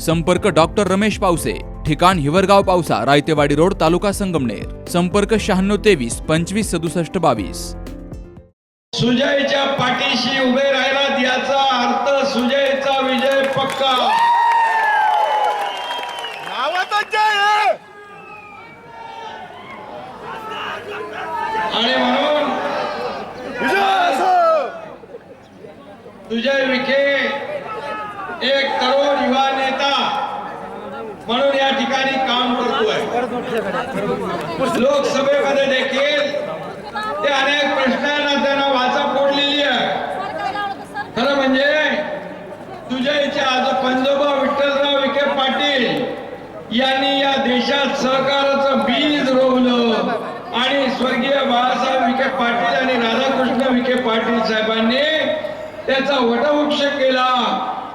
संपर्क डॉक्टर रमेश पावसे ठिकाण हिवरगाव पावसा रायतेवाडी रोड तालुका संगमनेर संपर्क शहाण्णव तेवीस पंचवीस सदुसष्ट बावीस सुजयच्या पाठीशी उभे राहिलात याचा अर्थ सुजयचा विजय पक्का. आणि म्हणून विजय असो. सुजय विखे एक तरुण युवा नेता म्हणून या ठिकाणी काम करतोय लोकसभेमध्ये देखील ते अनेक प्रश्नांना त्यांना वाचा फोडलेली आहे. खरं म्हणजे तुझ्याचे आज पंजोबा विठ्ठलराव विखे पाटील यांनी या देशात सहकाराचं बीज रोवलं. आणि स्वर्गीय बाळासाहेब विखे पाटील आणि राधाकृष्ण विखे पाटील साहेबांनी त्याचा वटवृक्ष केला.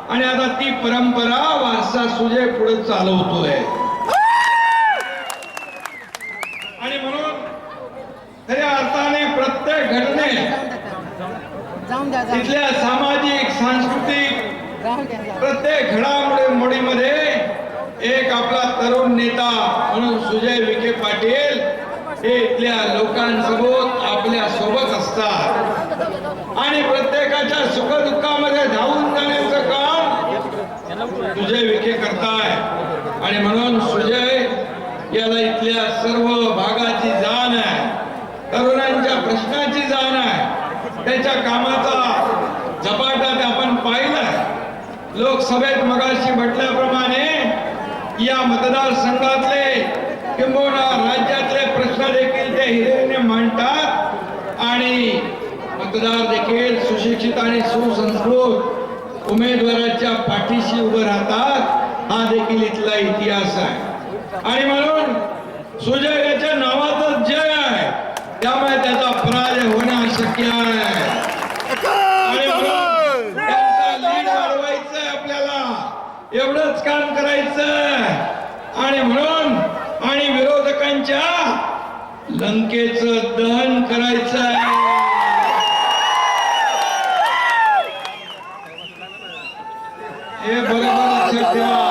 आणि आता ती परंपरा वारसा सुजय पुढे चालवतोय. तिथल्या सामाजिक सांस्कृतिक. प्रत्येक घडामोडीमध्ये एक आपला तरुण नेता म्हणून सुजय विखे पाटील हे इथल्या लोकांसोबत आपल्यासोबत असतात. आणि प्रत्येकाच्या सुखदुःखामध्ये धावून जाण्याचं काम सुजय विखे करताय. आणि म्हणून सुजय याला इथल्या सर्व भागाची जाण आहे तरुणांच्या प्रश्नाची जाण आहे त्याच्या कामाचा झपाटा ते आपण पाहिलाय लोकसभेत मगाशी म्हटल्याप्रमाणे या मतदारसंघातले किंबहुना राज्यातले प्रश्न देखील ते हिरेने मांडतात आणि मतदार देखील सुशिक्षित आणि सुसंस्कृत उमेदवाराच्या पाठीशी उभं राहतात हा देखील इथला इतिहास आहे. आणि म्हणून सुजय याच्या नावातच जय आहे. त्यामुळे त्याचा पराजय होणं शक्य आहे आणि म्हणून त्यांचा लीड वाढवायचंय आपल्याला एवढंच काम करायचं आणि म्हणून आणि विरोधकांच्या लंकेचं दहन करायचं आहे. हे बरोबर लक्षात ठेवा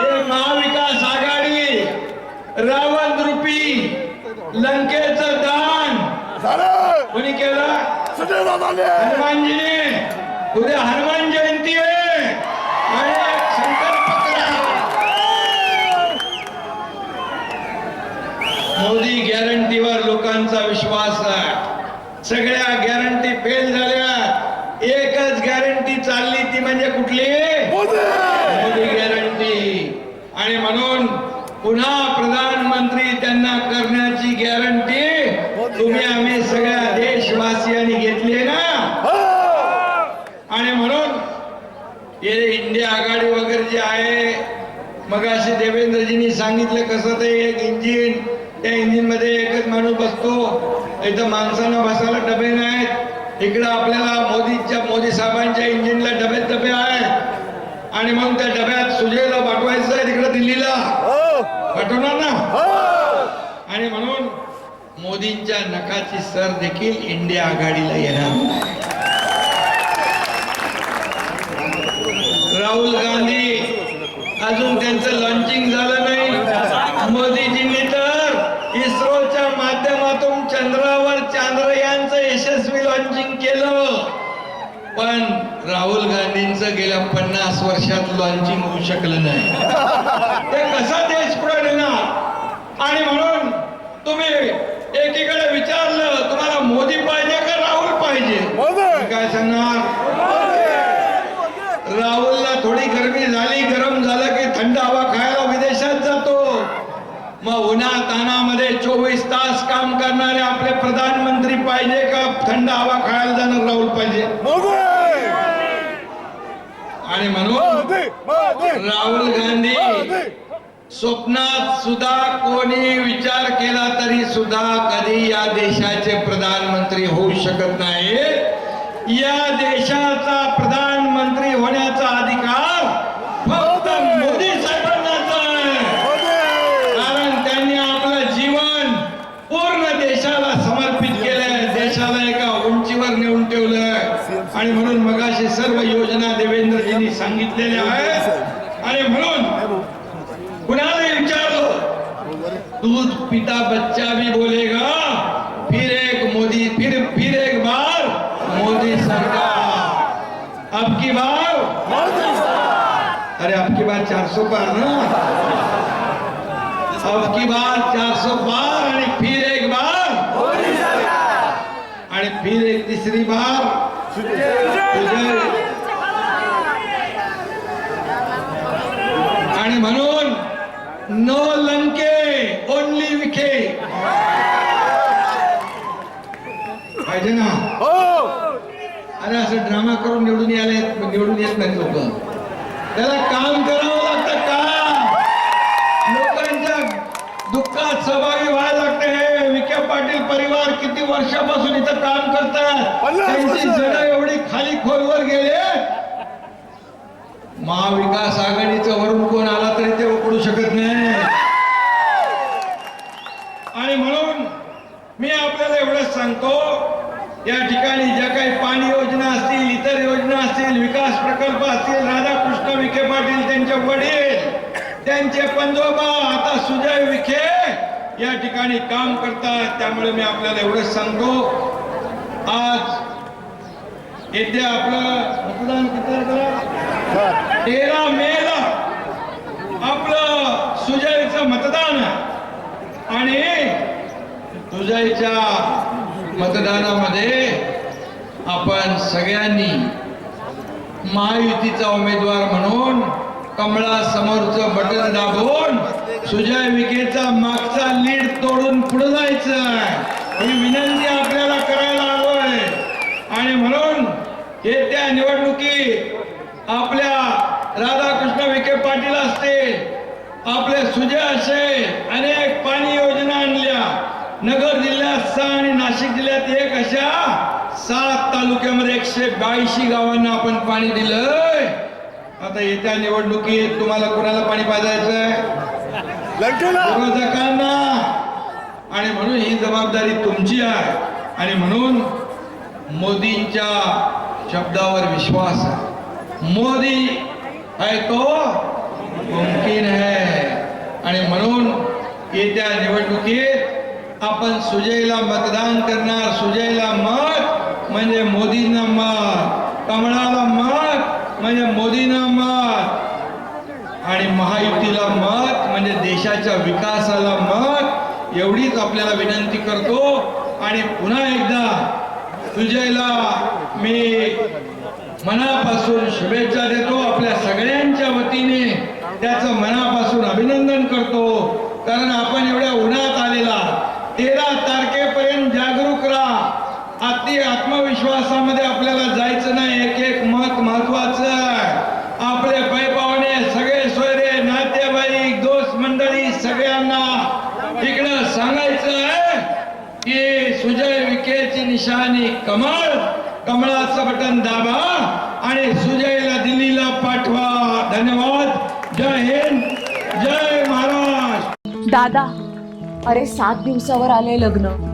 हे महाविकास आघाडी रावण रूपी लंकेचं दान झालं. कोणी केलं? हनुमानजीने. उद्या हनुमान जयंती आहे आणि एक संकल्प करा मोदी गॅरंटीवर लोकांचा विश्वास आहे सगळ्या गॅरंटी फेल झाल्या एकच गॅरंटी चालली ती म्हणजे कुठली मोदी मोदी गॅरंटी आणि म्हणून पुन्हा प्रधानमंत्री त्यांना करण्याची गॅरंटी तुम्ही आम्ही सगळ्या देशवासियांनी घेतली ना? हा. आणि म्हणून हे इंडिया आघाडी वगैरे जे आहे मग असे देवेंद्रजींनी सांगितलं कसं ते एक इंजिन त्या इंजिनमध्ये एकच माणूस बसतो. इथं माणसांना बसायला डबे नाहीत. इकडं आपल्याला मोदीच्या मोदी साहेबांच्या इंजिनला डबे डबे आहेत. आणि मग त्या डब्यात सुजयला पाठवायचं आहे तिकडं दिल्लीला. पाठवणार ना हो. आणि म्हणून मोदींच्या नखाची सर देखील इंडिया आघाडीला येणार. राहुल गांधी अजून त्यांचं लॉन्चिंग झालं नाही मोदीजींनी तर इस्रोच्या माध्यमातून चंद्रावर चांद्रयानचं यशस्वी लॉन्चिंग केलं पण राहुल गांधींचं गेल्या पन्नास वर्षात लॉन्चिंग होऊ शकलं नाही. ते कसा देश पुढे नेणार आणि म्हणून तुम्ही एकीकडे विचारलं तुम्हाला मोदी पाहिजे का राहुल पाहिजे? काय सांगणार? राहुलला थोडी गरमी झाली गरम झालं की थंड हवा खायला विदेशात जातो. मग उन्हा तानामध्ये चोवीस तास काम करणारे आपले प्रधानमंत्री पाहिजे का थंड हवा खायला जाणार राहुल पाहिजे? आणि म्हणून राहुल गांधी स्वप्नात सुद्धा कोणी विचार केला तरी सुद्धा कधी या देशाचे प्रधानमंत्री होऊ शकत नाही. या देशाचा प्रधानमंत्री होण्याचा अधिकार फक्त मोदी साहेबांनाच आहे. कारण त्यांनी आपलं जीवन पूर्ण देशाला समर्पित केलंय. देशाला एका उंचीवर नेऊन ठेवलंय. आणि म्हणून मगाशी सर्व योजना सांगितलेल्या आहेत. आणि म्हणून कुणाला विचारलो दूध पिता बच्चा भी बोलेगा फिर एक मोदी फिर फिर एक बार मोदी सरकार। अब की बार? अरे अब की बार चार सौ पार ना? अब की बार चार सौ पार आणि फिर एक बार आणि फिर एक तिसरी बार। म्हणून नो लंके ओनली विखे. पाहिजे ना? हो. अरे असं ड्रामा करून निवडून यायला निवडून येत नाही लोक. त्याला काम करावं लागतं काम. लोकांच्या दुःखात सहभागी व्हायला लागते हे. विखे पाटील परिवार किती वर्षापासून इथं काम करतात? त्यांची. जड एवढी खाली खोलवर गेले. महाविकास आघाडीचं वरून कोण आला तरी ते उकडू शकत नाही आणि म्हणून मी आपल्याला एवढंच सांगतो या ठिकाणी ज्या काही पाणी योजना असतील इतर योजना असतील विकास प्रकल्प असतील राधाकृष्ण विखे पाटील त्यांचे वडील त्यांचे पंजोबा आता सुजय विखे या ठिकाणी काम करतात. त्यामुळे मी आपल्याला एवढंच सांगतो. आज येथे आपलं मतदान किती तेरा मेला आपलं सुजयचं मतदान. आणि सुजयच्या मतदानामध्ये आपण सगळ्यांनी महायुतीचा उमेदवार म्हणून कमळा समोरचं बटन दाबून सुजय विखेचा मागचा लीड तोडून पुढे जायचं ही विनंती आपल्याला करायला हवंय. आणि म्हणून येत्या निवडणुकीत आपल्या राधाकृष्ण विखे पाटील असतील आपले सुजय असेल अनेक पाणी योजना आणल्या. नगर जिल्ह्यात सहा आणि नाशिक जिल्ह्यात एक अशा सात तालुक्यामध्ये एकशे ब्याऐंशी गावांना आपण पाणी दिलंय. आता येत्या निवडणुकीत तुम्हाला कोणाला पाणी पाजायचंय? विरोधकांना आणि म्हणून ही जबाबदारी तुमची आहे. आणि म्हणून मोदींच्या शब्दावर विश्वास आहे. मोदी है तो मुमकिन है. आणि म्हणून येत्या निवडणुकीत आपण सुजयला मतदान करणार सुजयला मत म्हणजे मोदींना मत कमळाला मत म्हणजे मोदींना मत. आणि महायुतीला मत म्हणजे देशाच्या विकासाला मत. एवढीच आपल्याला विनंती करतो. आणि पुन्हा एकदा सुजयला मी मनापासून शुभेच्छा देतो आपल्या सगळ्यांच्या वतीने. त्याचं मनापासून अभिनंदन करतो. कारण आपण एवढ्या उन्हात आलेला अति आत्मविश्वासामध्ये आपल्याला जायचं नाही एक एक मत महत्वाचं आहे. आपले पैपावणे सगळे सोयरे नातेवाईक दोस्त मंडळी सगळ्यांना इकडं सांगायचं आहे की सुजय विखेची निशाणी कमळ कमळाचं बटन दाबा आणि सुजयला दिल्लीला पाठवा. धन्यवाद. जय हिंद. जय महाराष्ट्र. दादा अरे सात दिवसावर आले लग्न.